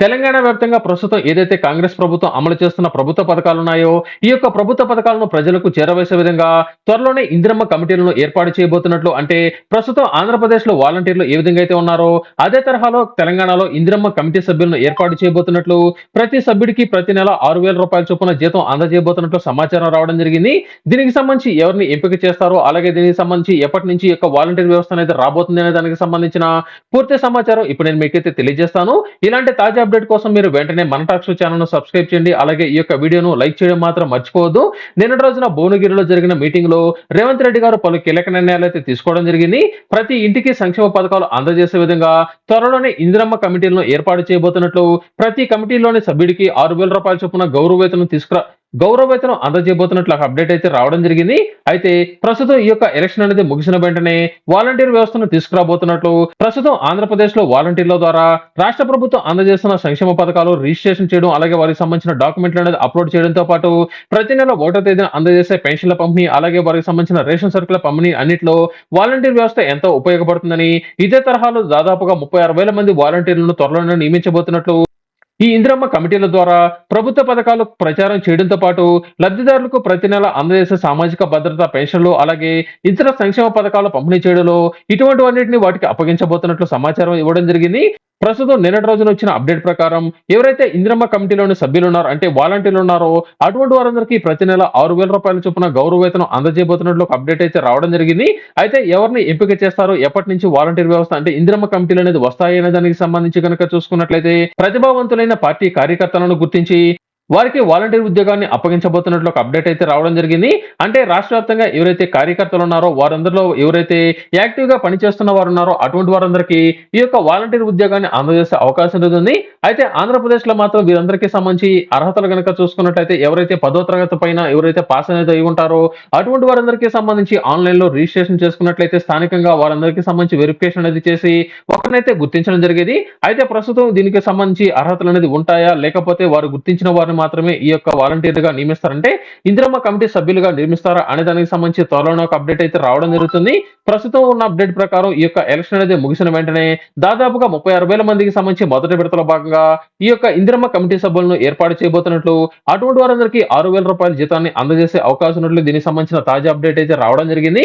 తెలంగాణ వ్యాప్తంగా ప్రస్తుతం ఏదైతే కాంగ్రెస్ ప్రభుత్వం అమలు చేస్తున్న ప్రభుత్వ పథకాలు ఉన్నాయో ఈ యొక్క ప్రభుత్వ పథకాలను ప్రజలకు చేరవేసే విధంగా త్వరలోనే ఇందిరమ్మ కమిటీలను ఏర్పాటు చేయబోతున్నట్లు అంటే ప్రస్తుతం ఆంధ్రప్రదేశ్లో వాలంటీర్లు ఏ విధంగా అయితే ఉన్నారో అదే తరహాలో తెలంగాణలో ఇందిరమ్మ కమిటీ సభ్యులను ఏర్పాటు చేయబోతున్నట్లు ప్రతి సభ్యుడికి ప్రతి నెల ఆరు వేల రూపాయల చొప్పున జీతం అందజేయబోతున్నట్లు సమాచారం రావడం జరిగింది. దీనికి సంబంధించి ఎవరిని ఎంపిక చేస్తారో అలాగే దీనికి సంబంధించి ఎప్పటి నుంచి యొక్క వాలంటీర్ వ్యవస్థ అనేది రాబోతుంది అనే దానికి సంబంధించిన పూర్తి సమాచారం ఇప్పుడు నేను మీకైతే తెలియజేస్తాను. ఇలాంటి తాజా అప్డేట్ కోసం మీరు వెంటనే మన టాక్స్ ఛానల్ను సబ్స్క్రైబ్ చేయండి. అలాగే ఈ యొక్క వీడియోను లైక్ చేయడం మాత్రం మర్చిపోవద్దు. నిన్నటి రోజున భువనగిరిలో జరిగిన మీటింగ్లో రేవంత్ రెడ్డి గారు పలు కీలక నిర్ణయాలు అయితే తీసుకోవడం జరిగింది. ప్రతి ఇంటికి సంక్షేమ పథకాలు అందజేసే విధంగా త్వరలోనే ఇందిరమ్మ కమిటీలను ఏర్పాటు చేయబోతున్నట్లు ప్రతి కమిటీలోని సభ్యుడికి ఆరు వేల రూపాయల చొప్పున గౌరవ వేతనం తీసుకురా గౌరవ వేతనం అందజేయబోతున్నట్లు ఒక అప్డేట్ అయితే రావడం జరిగింది. అయితే ప్రస్తుతం ఈ యొక్క ఎలక్షన్ అనేది ముగిసిన వెంటనే వాలంటీర్ వ్యవస్థను తీసుకురాబోతున్నట్లు ప్రస్తుతం ఆంధ్రప్రదేశ్లో వాలంటీర్ల ద్వారా రాష్ట్ర ప్రభుత్వం అందజేస్తున్న సంక్షేమ పథకాలు రిజిస్ట్రేషన్ చేయడం అలాగే వారికి సంబంధించిన డాక్యుమెంట్లు అనేది అప్లోడ్ చేయడంతో పాటు ప్రతి నెల ఓటర్ తేదీన అందజేసే పెన్షన్ల పంపిణీ అలాగే వారికి సంబంధించిన రేషన్ సరుకుల పంపిణీ అన్నింటిలో వాలంటీర్ వ్యవస్థ ఎంతో ఉపయోగపడుతుందని ఇదే తరహాలో దాదాపుగా ముప్పై ఆరు వేల మంది వాలంటీర్లను త్వరలోనే నియమించబోతున్నట్లు ఈ ఇందిరమ్మ కమిటీల ద్వారా ప్రభుత్వ పథకాలు ప్రచారం చేయడంతో పాటు లబ్ధిదారులకు ప్రతి నెల అందజేసే సామాజిక భద్రత పెన్షన్లు అలాగే ఇతర సంక్షేమ పథకాలు పంపిణీ చేయడంలో ఇటువంటివన్నిటిని వాటికి అప్పగించబోతున్నట్లు సమాచారం ఇవ్వడం జరిగింది. ప్రస్తుతం నిన్నటి రోజున వచ్చిన అప్డేట్ ప్రకారం ఎవరైతే ఇందిరమ్మ కమిటీలోని సభ్యులు ఉన్నారో అంటే వాలంటీర్లు ఉన్నారో అటువంటి వారందరికీ ప్రతి నెల ఆరు వేల రూపాయల చొప్పున గౌరవ వేతనం అందజేయబోతున్నట్లు ఒక అప్డేట్ అయితే రావడం జరిగింది. అయితే ఎవరిని ఎంపిక చేస్తారో ఎప్పటి నుంచి వాలంటీర్ వ్యవస్థ అంటే ఇందిరమ్మ కమిటీలు అనేది వస్తాయనే దానికి సంబంధించి కనుక చూసుకున్నట్లయితే ప్రతిభావంతులైన పార్టీ కార్యకర్తలను గుర్తించి వారికి వాలంటీర్ ఉద్యోగాన్ని అప్పగించబోతున్నట్లు ఒక అప్డేట్ అయితే రావడం జరిగింది. అంటే రాష్ట్ర వ్యాప్తంగా ఎవరైతే కార్యకర్తలు ఉన్నారో వారందరిలో ఎవరైతే యాక్టివ్గా పనిచేస్తున్న వారు ఉన్నారో అటువంటి వారందరికీ ఈ యొక్క వాలంటీర్ ఉద్యోగాన్ని అందజేసే అవకాశం ఉంది అయితే ఆంధ్రప్రదేశ్లో మాత్రం వీరందరికీ సంబంధించి అర్హతలు కనుక చూసుకున్నట్లయితే ఎవరైతే పదో తరగతి పైన ఎవరైతే పాస్ అనేది అయి ఉంటారో అటువంటి వారందరికీ సంబంధించి ఆన్లైన్లో రిజిస్ట్రేషన్ చేసుకున్నట్లయితే స్థానికంగా వారందరికీ సంబంధించి వెరిఫికేషన్ అనేది చేసి ఒకరినైతే గుర్తించడం జరిగేది. అయితే ప్రస్తుతం దీనికి సంబంధించి అర్హతలు అనేది ఉంటాయా? లేకపోతే వారు గుర్తించిన వారిని మాత్రమే ఈ యొక్క వాలంటీర్గా నియమిస్తారంటే ఇందిరమ్మ కమిటీ సభ్యులుగా నిర్మిస్తారా అనే దానికి సంబంధించి త్వరలోనే ఒక అప్డేట్ అయితే రావడం జరుగుతుంది. ప్రస్తుతం ఉన్న అప్డేట్ ప్రకారం ఈ యొక్క ఎలక్షన్ అనేది ముగిసిన వెంటనే దాదాపుగా ముప్పై ఆరు వేల మందికి సంబంధించి మొదటి విడతలో భాగంగా ఈ యొక్క ఇందిరమ్మ కమిటీ సభ్యులను ఏర్పాటు చేయబోతున్నట్లు అటువంటి వారందరికీ ఆరు వేల రూపాయల జీతాన్ని అందజేసే అవకాశం ఉన్నట్లు దీనికి సంబంధించిన తాజా అప్డేట్ అయితే రావడం జరిగింది.